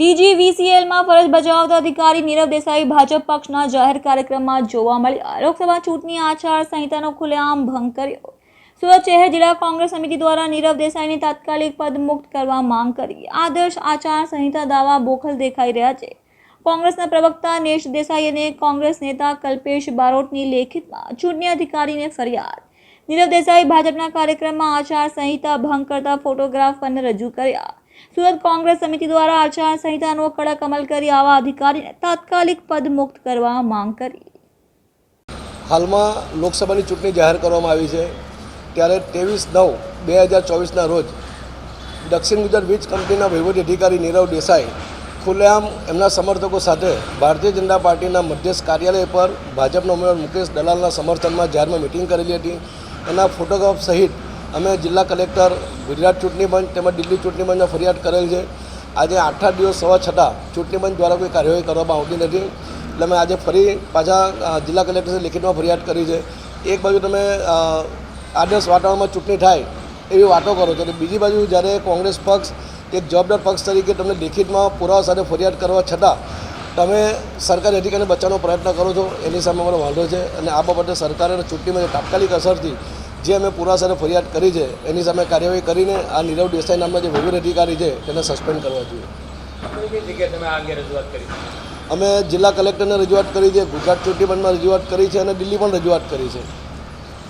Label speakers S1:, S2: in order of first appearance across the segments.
S1: ડીજીવીસીએલમાં ફરજ બજાવતા અધિકારી નીરવ દેસાઈ ભાજપ પક્ષના જાહેર કાર્યક્રમમાં જોવા મળ્યા લોકસભા ચૂંટણી આચાર સંહિતાનો ખુલ્લેઆમ ભંગ કર્યો. સુરત શહેર જિલ્લા કોંગ્રેસ સમિતિ દ્વારા નીરવ દેસાઈને તાત્કાલિક પદમુક્ત કરવા માંગ કરી. આદર્શ આચાર સંહિતા દાવા બોખલ દેખાઈ રહ્યા છે. કોંગ્રેસના પ્રવક્તા નેશ દેસાઈ અને કોંગ્રેસ નેતા કલ્પેશ બારોટની લેખિતમાં ચૂંટણી અધિકારીને ફરિયાદ. નીરવ દેસાઈ ભાજપના કાર્યક્રમમાં આચાર સંહિતા ભંગ કરતા ફોટોગ્રાફ પણ રજૂ કર્યા. સુરત કોંગ્રેસ સમિતિ દ્વારા આચાર સંહિતાનો કડક અમલ કરી આવા અધિકારીને તાત્કાલિક પદ મુક્ત કરવા માંગ કરી.
S2: હાલમાં લોકસભાની ચૂંટણી જાહેર કરવામાં આવી છે. ત્યારે ત્રેવીસ નવ બે હજાર ચોવીસના રોજ દક્ષિણ ગુજરાત વીજ કંપનીના વહીવટી અધિકારી નીરવ દેસાઈ ખુલ્લેઆમ એમના સમર્થકો સાથે ભારતીય જનતા પાર્ટીના મધ્યસ્થ કાર્યાલય પર ભાજપના ઉમેદવાર મુકેશ દલાલના સમર્થનમાં જાહેરમાં મિટિંગ કરેલી હતી. એના ફોટોગ્રાફ સહિત અમે જિલ્લા કલેક્ટર ગુજરાત ચૂંટણી પંચ તેમજ દિલ્હી ચૂંટણી પંચને ફરિયાદ કરેલ છે. આજે આઠ આઠ દિવસ સવા છતાં ચૂંટણી પંચ દ્વારા કોઈ કાર્યવાહી કરવામાં આવતી નથી. એટલે અમે આજે ફરી પાછા જિલ્લા કલેક્ટરને લેખિતમાં ફરિયાદ કરી છે. એક બાજુ તમે આદર્શ વાતાવરણમાં ચૂંટણી થાય એવી વાતો કરો છો અને બીજી બાજુ જ્યારે કોંગ્રેસ પક્ષ, એક જવાબદાર પક્ષ તરીકે તમને લેખિતમાં પુરાવા સાથે ફરિયાદ કરવા છતાં તમે સરકારી અધિકારીને બચાવવાનો પ્રયત્ન કરો છો, એની સામે અમારો વાંધો છે. અને આ બાબતે સરકારે ચૂંટણીમાં તાત્કાલિક અસરથી જે અમે પુરાસરે ફરિયાદ કરી છે એની સામે કાર્યવાહી કરીને આ નીરવ દેસાઈ નામના જે વિવિધ અધિકારી છે તેને સસ્પેન્ડ કરવા જોઈએ. અમે જિલ્લા કલેક્ટરને રજૂઆત કરી છે ગુજરાત ચૂંટણી પંચમાં રજૂઆત કરી છે અને દિલ્હી પણ રજૂઆત કરી છે.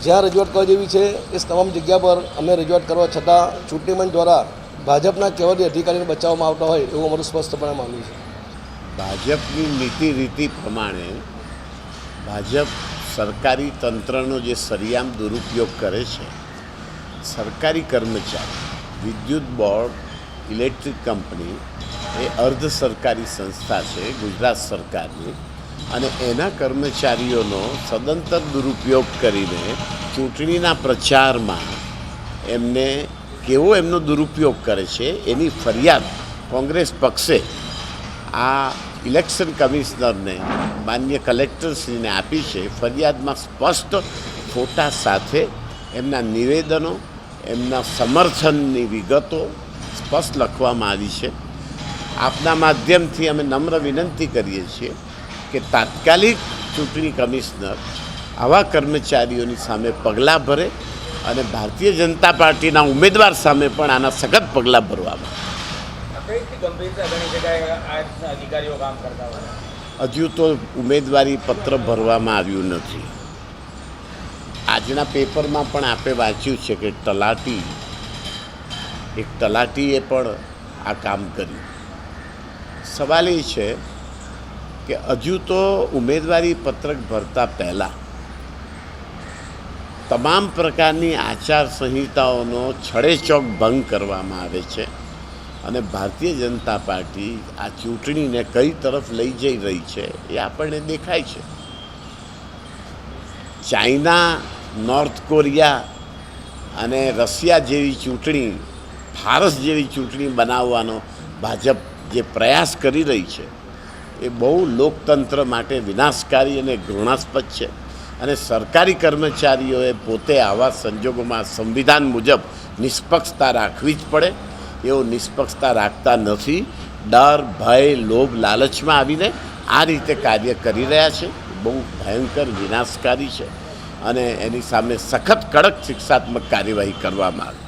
S2: જ્યાં રજૂઆત કરવા જેવી છે એ તમામ જગ્યા પર અમે રજૂઆત કરવા છતાં ચૂંટણી પંચ દ્વારા ભાજપના કહેવાથી અધિકારીને બચાવવામાં આવતા હોય એવું અમારું સ્પષ્ટપણે માનવું છે.
S3: ભાજપની નીતિ રીતિ પ્રમાણે ભાજપ સરકારી તંત્રનો જે સરિયામ દુરુપયોગ કરે છે, સરકારી કર્મચારી, વિદ્યુત બોર્ડ, ઇલેક્ટ્રિક કંપની, એ અર્ધ સરકારી સંસ્થા છે, ગુજરાત સરકારની, અને એના કર્મચારીઓનો સદંતર દુરુપયોગ કરીને ચૂંટણીના પ્રચારમાં એમને કેવો એમનો દુરુપયોગ કરે છે, એની ફરિયાદ કોંગ્રેસ પક્ષે આ ઇલેક્શન કમિશનરને માન્ય કલેક્ટરશ્રીને આપી છે, ફરિયાદમાં સ્પષ્ટ ફોટા સાથે એમના નિવેદનો, એમના સમર્થનની વિગતો સ્પષ્ટ લખવામાં આવી છે. આપના માધ્યમથી અમે નમ્ર વિનંતી કરીએ છીએ કે તાત્કાલિક ચૂંટણી કમિશનર આવા કર્મચારીઓની સામે પગલાં ભરે અને ભારતીય જનતા પાર્ટીના ઉમેદવાર સામે પણ આના સખત પગલાં ભરવામાં હજુ તો ઉમેદવારી પત્ર ભરવામાં આવ્યું નથી. આજના પેપરમાં પણ આપે વાંચ્યું છે કે તલાટી, એક તલાટીએ પણ આ કામ કર્યું. સવાલ એ છે કે હજુ તો ઉમેદવારી પત્રક ભરતા પહેલાં તમામ પ્રકારની આચાર સંહિતાઓનો છડેચોક ભંગ કરવામાં આવે છે. અને ભારતીય જનતા પાર્ટી આ ચૂંટણીને કઈ તરફ લઈ જઈ રહી છે એ આપણને દેખાય છે. ચાઇના, નોર્થ કોરિયા અને રશિયા જેવી ચૂંટણી, ફારસ જેવી ચૂંટણી બનાવવાનો ભાજપ જે પ્રયાસ કરી રહી છે, એ બહુ લોકતંત્ર માટે વિનાશકારી અને ઘૃણાસ્પદ છે. અને સરકારી કર્મચારીઓએ પોતે આવા સંજોગોમાં સંવિધાન મુજબ નિષ્પક્ષતા રાખવી જ પડે એઓ નિષ્પક્ષતા રાખતા નથી. ડર, ભય, લોભ, લાલચમાં આવીને આ રીતે કાર્ય કરી રહ્યા છે. બહુ ભયંકર, વિનાશકારી છે. અને એની સામે સખત કડક શિક્ષાત્મક કાર્યવાહી કરવામાં આવે.